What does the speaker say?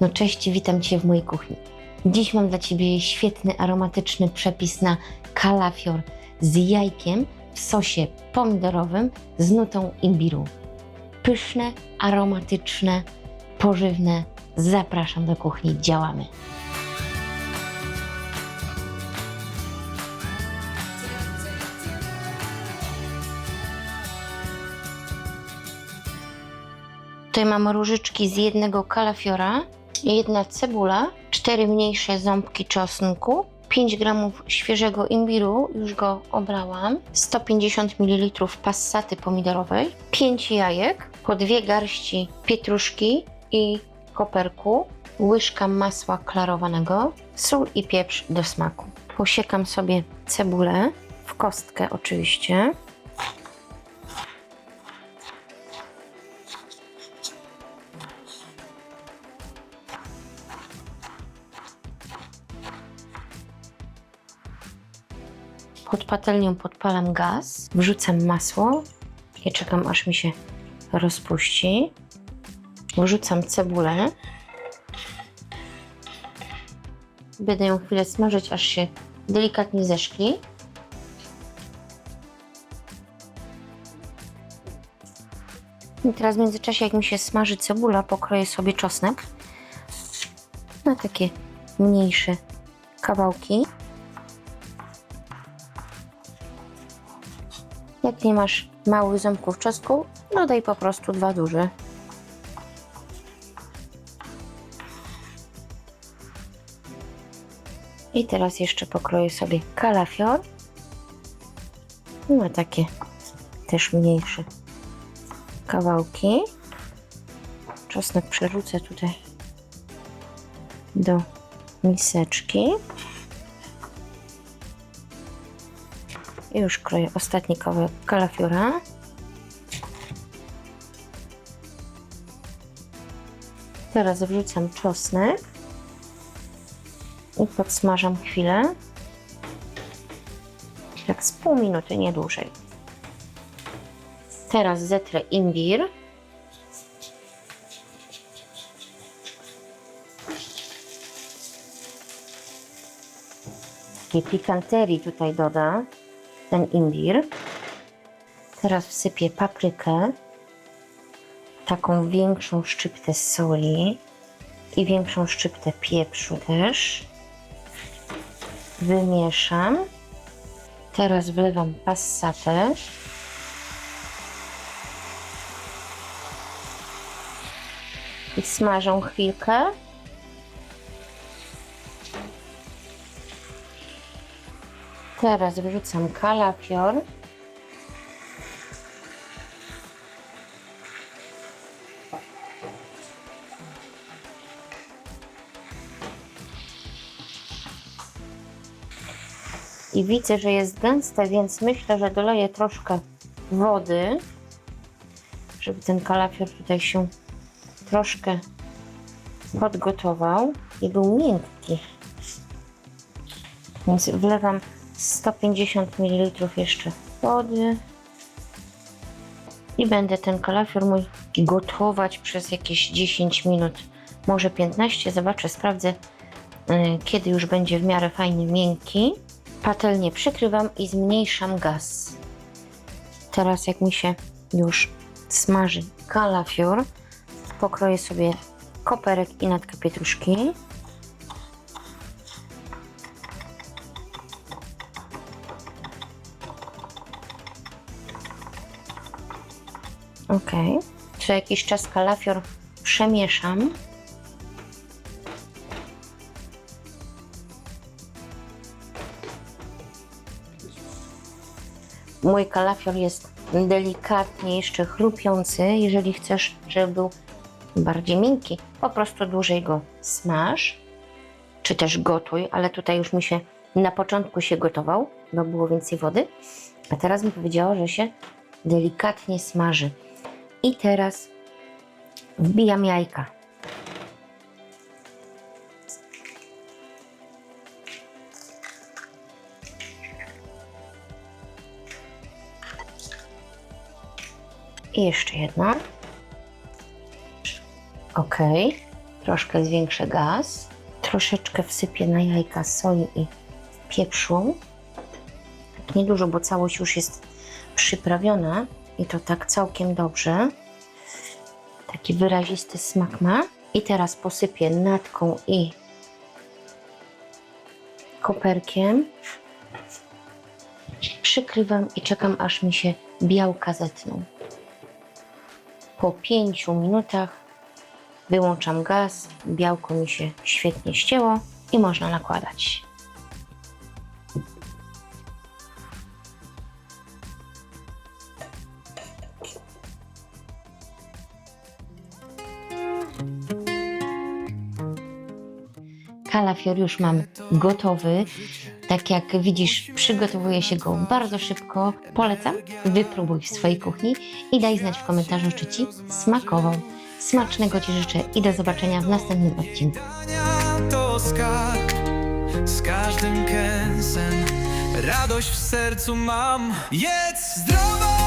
No cześć, witam Cię w mojej kuchni. Dziś mam dla Ciebie świetny, aromatyczny przepis na kalafior z jajkiem w sosie pomidorowym z nutą imbiru. Pyszne, aromatyczne, pożywne. Zapraszam do kuchni, działamy. Tutaj mam różyczki z jednego kalafiora, jedna cebula, cztery mniejsze ząbki czosnku, 5 gramów świeżego imbiru, już go obrałam, 150 ml passaty pomidorowej, 5 jajek, po dwie garści pietruszki i koperku, łyżka masła klarowanego, sól i pieprz do smaku. Posiekam sobie cebulę, w kostkę oczywiście. Pod patelnią podpalam gaz, wrzucam masło i czekam aż mi się rozpuści. Wrzucam cebulę. Będę ją chwilę smażyć, aż się delikatnie zeszkli. I teraz w międzyczasie, jak mi się smaży cebula, pokroję sobie czosnek na takie mniejsze kawałki. Jak nie masz małych ząbków czosnku, dodaj po prostu dwa duże. I teraz jeszcze pokroję sobie kalafior. Na takie też mniejsze kawałki. Czosnek przerzucę tutaj do miseczki. I już kroję ostatni kawałek kalafiora. Teraz wrzucam czosnek i podsmażam chwilę. Tak z pół minuty, nie dłużej. Teraz zetrę imbir. Takiej pikanterii tutaj doda ten imbir. Teraz wsypię paprykę, taką większą szczyptę soli i większą szczyptę pieprzu też. Wymieszam. Teraz wlewam passatę. I smażą chwilkę. Teraz wrzucam kalafior. I widzę, że jest gęste, więc myślę, że doleję troszkę wody, żeby ten kalafior tutaj się troszkę podgotował i był miękki. Więc wlewam 150 ml jeszcze wody i będę ten kalafior mój gotować przez jakieś 10 minut, może 15. Zobaczę, sprawdzę, yy, kiedy już będzie w miarę fajnie miękki. Patelnię przykrywam i zmniejszam gaz. Teraz, jak mi się już smaży kalafior, pokroję sobie koperek i natkę pietruszki. Ok. Co jakiś czas kalafior przemieszam. Mój kalafior jest delikatnie jeszcze chrupiący. Jeżeli chcesz, żeby był bardziej miękki, po prostu dłużej go smaż, czy też gotuj, ale tutaj już mi się na początku się gotował, bo było więcej wody, a teraz mi powiedziało, że się delikatnie smaży. I teraz wbijam jajka. I jeszcze jedno. Ok. Troszkę zwiększę gaz. Troszeczkę wsypię na jajka soli i pieprzu. Tak niedużo, bo całość już jest przyprawiona i to tak całkiem dobrze. Taki wyrazisty smak ma. I teraz posypię natką i koperkiem. Przykrywam i czekam, aż mi się białka zetną. Po 5 minutach wyłączam gaz, białko mi się świetnie ścięło i można nakładać. Kalafior już mam gotowy. Tak jak widzisz, przygotowuje się go bardzo szybko. Polecam, wypróbuj w swojej kuchni i daj znać w komentarzu, czy Ci smakował. Smacznego Ci życzę i do zobaczenia w następnym odcinku. Z każdym kęsem. Radość w sercu mam. Jedz zdrowo,